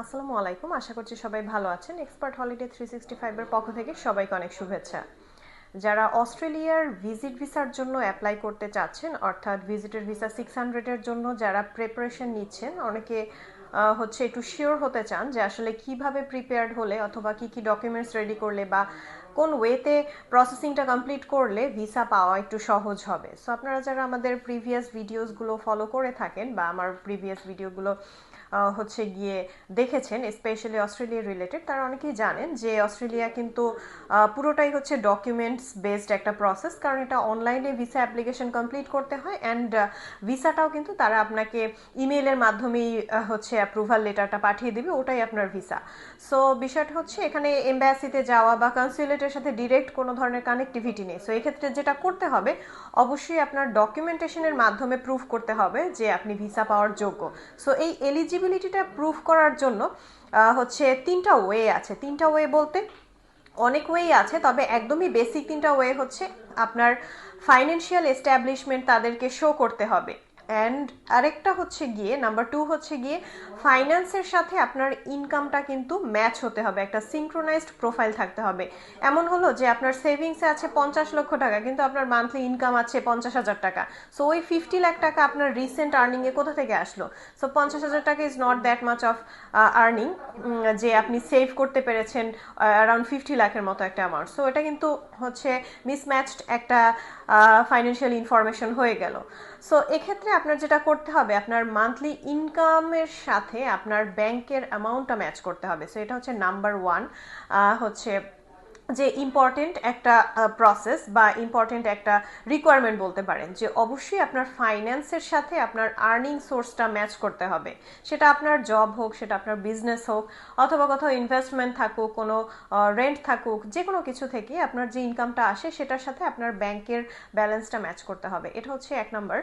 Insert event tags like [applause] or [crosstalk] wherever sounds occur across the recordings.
আসসালামু আলাইকুম। আশা করছি সবাই ভালো আছেন। এক্সপার্ট হলিডে থ্রি সিক্সটি ফাইভের পক্ষ থেকে সবাইকে অনেক শুভেচ্ছা। যারা অস্ট্রেলিয়ার ভিজিট ভিসার জন্য অ্যাপ্লাই করতে চাচ্ছেন, অর্থাৎ ভিজিটের ভিসা সিক্স হান্ড্রেডের জন্য যারা প্রিপারেশন নিচ্ছেন, অনেকে হচ্ছে একটু শিওর হতে চান যে আসলে কীভাবে প্রিপেয়ার্ড হলে অথবা কি কি ডকুমেন্টস রেডি করলে বা কোন ওয়েতে প্রসেসিংটা কমপ্লিট করলে ভিসা পাওয়া একটু সহজ হবে? সো আপনারা যারা আমাদের প্রিভিয়াস ভিডিওসগুলো ফলো করে থাকেন বা আমার প্রিভিয়াস ভিডিওগুলো হচ্ছে গিয়ে দেখেছেন স্পেশালি অস্ট্রেলিয়া রিলেটেড তারা অনেকেই জানেন যে অস্ট্রেলিয়া কিন্তু পুরোটাই হচ্ছে ডকুমেন্টস বেসড একটা প্রসেস কারণ এটা অনলাইনে ভিসা অ্যাপ্লিকেশন কমপ্লিট করতে হয় অ্যান্ড ভিসাটাও কিন্তু তারা আপনাকে ইমেইলের মাধ্যমেই হচ্ছে অ্যাপ্রুভাল লেটারটা পাঠিয়ে দিবে, ওটাই আপনার ভিসা সো বিষয়টা হচ্ছে এখানে এম্বাসিতে যাওয়া বা কনসুলেটের সাথে ডিরেক্ট কোনো ধরনের কানেক্টিভিটি নেই। সো এক্ষেত্রে যেটা করতে হবে, অবশ্যই আপনার ডকুমেন্টেশনের মাধ্যমে প্রুফ করতে হবে যে আপনি ভিসা পাওয়ার যোগ্য। সো এই এলিজিবিলিটিটা প্রুফ করার জন্য হচ্ছে তিনটা ওয়ে আছে। তিনটা ওয়ে বলতে অনেক ওয়েই আছে, তবে একদমই বেসিক তিনটা ওয়ে হচ্ছে আপনার ফাইন্যান্সিয়াল এস্টাবলিশমেন্ট তাদেরকে শো করতে হবে। অ্যান্ড আরেকটা হচ্ছে গিয়ে নাম্বার টু হচ্ছে গিয়ে ফাইন্যান্সের সাথে আপনার ইনকামটা কিন্তু ম্যাচ হতে হবে, একটা সিঙ্ক্রোনাইজড প্রোফাইল থাকতে হবে। এমন হলো যে আপনার সেভিংসে আছে পঞ্চাশ লক্ষ টাকা, কিন্তু আপনার মান্থলি ইনকাম আছে পঞ্চাশ হাজার টাকা। সো ওই ফিফটি লাখ টাকা আপনার রিসেন্ট আর্নিংয়ে কোথা থেকে আসলো? সো পঞ্চাশ হাজার টাকা is not that much of earning যে আপনি সেভ করতে পেরেছেন অ্যারাউন্ড ফিফটি লাখের মতো একটা অ্যামাউন্ট সো এটা কিন্তু হচ্ছে মিসম্যাচড একটা ফাইন্যান্সিয়াল ইনফরমেশন হয়ে গেল। সো এক্ষেত্রে আপনার যেটা করতে হবে, আপনার মান্থলি ইনকামের সাথে আপনার ব্যাংকের অ্যামাউন্টটা ম্যাচ করতে হবে। সো এটা হচ্ছে নাম্বার ওয়ান হচ্ছে যে ইম্পর্টেন্ট একটা প্রসেস বা ইম্পর্টেন্ট একটা রিকোয়ারমেন্ট বলতে পারেন যে অবশ্যই আপনার ফাইন্যান্সের সাথে আপনার আর্নিং সোর্সটা ম্যাচ করতে হবে। সেটা আপনার জব হোক, সেটা আপনার বিজনেস হোক, অথবা কোথাও ইনভেস্টমেন্ট থাকুক, কোনো রেন্ট থাকুক যে কোনো কিছু থেকে আপনার যে ইনকামটা আসে সেটার সাথে আপনার ব্যাংকের ব্যালেন্সটা ম্যাচ করতে হবে। এটা হচ্ছে এক নম্বর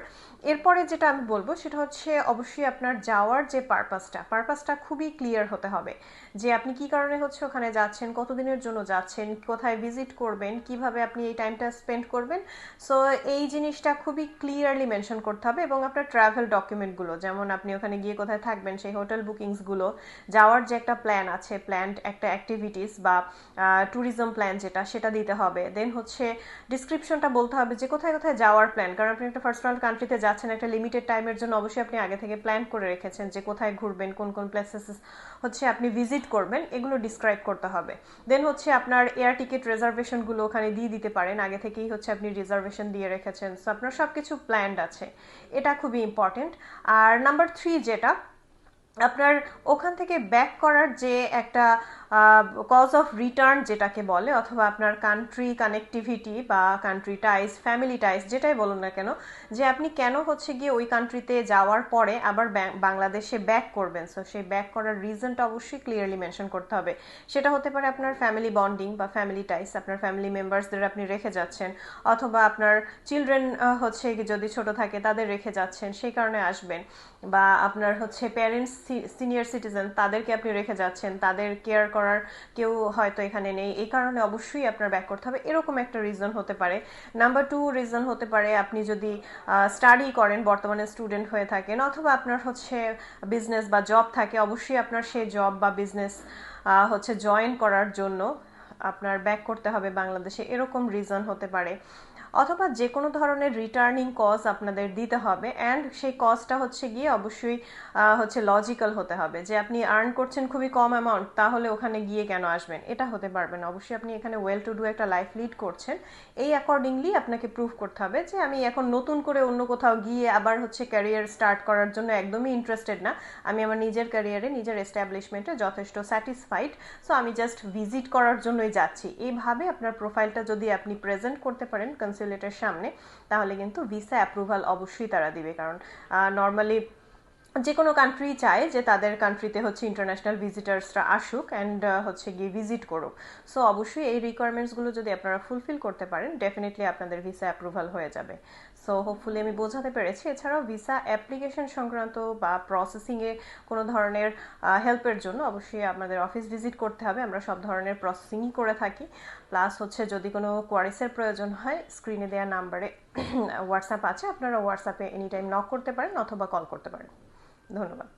এরপরে যেটা আমি বলব সেটা হচ্ছে অবশ্যই আপনার যাওয়ার যে পারপাসটা পারপাসটা খুবই ক্লিয়ার হতে হবে। যে আপনি কি কারণে হচ্ছে ওখানে যাচ্ছেন, কতদিনের জন্য যাচ্ছেন কোথায় ভিজিট করবেন, কীভাবে আপনি এই টাইমটা স্পেন্ড করবেন। সো, এই জিনিসটা খুবই ক্লিয়ারলি মেনশন করতে হবে এবং আপনার ট্রাভেল ডকুমেন্টগুলো, যেমন আপনি ওখানে গিয়ে কোথায় থাকবেন, সেই হোটেল বুকিংসগুলো, যাওয়ার যে একটা প্ল্যান আছে, প্ল্যান্ড একটা অ্যাক্টিভিটিস বা ট্যুরিজম প্ল্যান যেটা, সেটা দিতে হবে। দেন হচ্ছে ডিসক্রিপশনটা বলতে হবে যে কোথায় কোথায় যাওয়ার প্ল্যান, কারণ আপনি একটা ফার্স্ট ওয়ার্ল্ড কান্ট্রিতে যাচ্ছেন, একটা লিমিটেড টাইমের জন্য অবশ্যই আপনি আগে থেকে প্ল্যান করে রেখেছেন যে কোথায় ঘুরবেন, কোন কোন প্লেসেস হচ্ছে আপনি ভিজিট করবেন, এগুলো ডিসক্রাইব করতে হবে। দেন হচ্ছে আপনার এয়ার টিকিট রিজার্ভেশনগুলো ওখানে দিয়ে দিতে পারেন। আগে থেকেই হচ্ছে আপনি রিজার্ভেশন দিয়ে রেখেছেন। সো আপনার সব কিছু প্ল্যান্ড আছে। এটা খুবই ইম্পর্টেন্ট আর নাম্বার থ্রি যেটা, আপনার ওখান থেকে ব্যাক করার যে একটা কজ অফ রিটার্ন যেটাকে বলে, অথবা আপনার কান্ট্রি কানেক্টিভিটি বা কান্ট্রি টাইস ফ্যামিলি টাইস যেটাই বলুন না কেন, যে আপনি কেন হচ্ছে গিয়ে ওই কান্ট্রিতে যাওয়ার পরে আবার বাংলাদেশে ব্যাক করবেন। সো সেই ব্যাক করার রিজনটা অবশ্যই ক্লিয়ারলি মেনশন করতে হবে। সেটা হতে পারে আপনার ফ্যামিলি বন্ডিং বা ফ্যামিলি টাইস আপনার ফ্যামিলি মেম্বার্সদের আপনি রেখে যাচ্ছেন, অথবা আপনার চিলড্রেন হচ্ছে যদি ছোট থাকে তাদের রেখে যাচ্ছেন, সেই কারণে আসবেন। বা আপনার হচ্ছে প্যারেন্টস সিনিয়র সিটিজেন তাদেরকে আপনি রেখে যাচ্ছেন, তাদের কেয়ার করার কেউ হয়তো এখানে নেই। এই কারণে অবশ্যই আপনার ব্যাক করতে হবে। এরকম একটা রিজন হতে পারে। নাম্বার টু রিজন হতে পারে আপনি যদি স্টাডি করেন, বর্তমানে স্টুডেন্ট হয়ে থাকেন, অথবা আপনার হচ্ছে বিজনেস বা জব থাকে, অবশ্যই আপনার সেই জব বা বিজনেস হচ্ছে জয়েন করার জন্য আপনার ব্যাক করতে হবে বাংলাদেশে। এরকম রিজন হতে পারে। অথবা যে কোনো ধরনের রিটার্নিং কজ আপনাদের দিতে হবে অ্যান্ড সেই কজটা হচ্ছে গিয়ে অবশ্যই হচ্ছে লজিক্যাল হতে হবে। যে আপনি আর্ন করছেন খুবই কম অ্যামাউন্ট তাহলে ওখানে গিয়ে কেন আসবেন? এটা হতে পারবে না। অবশ্যই আপনি এখানে ওয়েল টু ডু একটা লাইফ লিড করছেন, এই অ্যাকর্ডিংলি আপনাকে প্রুভ করতে হবে যে আমি এখন নতুন করে অন্য কোথাও গিয়ে আবার হচ্ছে ক্যারিয়ার স্টার্ট করার জন্য একদমই ইন্টারেস্টেড না। আমি আমার নিজের ক্যারিয়ারে নিজের এস্টাবলিশমেন্টে যথেষ্ট স্যাটিসফাইড সো আমি জাস্ট ভিজিট করার জন্যই যাচ্ছি। এইভাবে আপনার প্রোফাইলটা যদি আপনি প্রেজেন্ট করতে পারেন কনসুলেটের সামনে তাহলে কিন্তু ভিসা অ্যাপ্রুভাল অবশ্যই তারা দিবে। কারণ নর্মালি যে কোনো কান্ট্রি চায় যে তাদের কান্ট্রিতে হচ্ছে ইন্টারন্যাশনাল ভিজিটার্সরা আসুক অ্যান্ড হচ্ছে গিয়ে ভিজিট করুক। সো অবশ্যই এই রিকোয়ারমেন্টসগুলো যদি আপনারা ফুলফিল করতে পারেন ডেফিনেটলি আপনাদের ভিসা অ্যাপ্রুভাল হয়ে যাবে। সো হোপফুলি আমি বোঝাতে পেরেছি। এছাড়াও ভিসা অ্যাপ্লিকেশন সংক্রান্ত বা প্রসেসিংয়ে কোনো ধরনের হেল্পের জন্য অবশ্যই আপনাদের অফিস ভিজিট করতে হবে। আমরা সব ধরনের প্রসেসিংই করে থাকি। প্লাস হচ্ছে যদি কোনো কোয়ারিসের প্রয়োজন হয় স্ক্রিনে দেওয়া নাম্বারে হোয়াটসঅ্যাপ [clears throat] আছে। আপনারা হোয়াটসঅ্যাপে এনি টাইম নক করতে পারেন অথবা কল করতে পারেন। ধন্যবাদ।